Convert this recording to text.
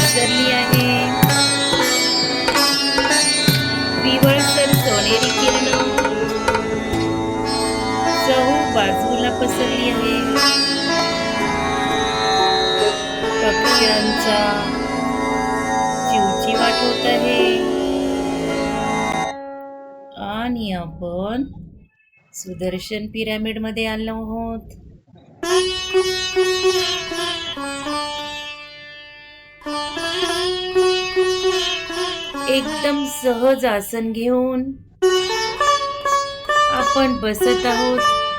पसरली आहे. पिवळसर सोनेरी किरण. चहू बाजूला पसरली आहे. पक्ष्यांचा चिवचिवाट होत आहे. आणि आपण सुदर्शन पिरॅमिडमध्ये आलो आहोत. एकदम सहज आसन घेऊन आपण बसत आहोत.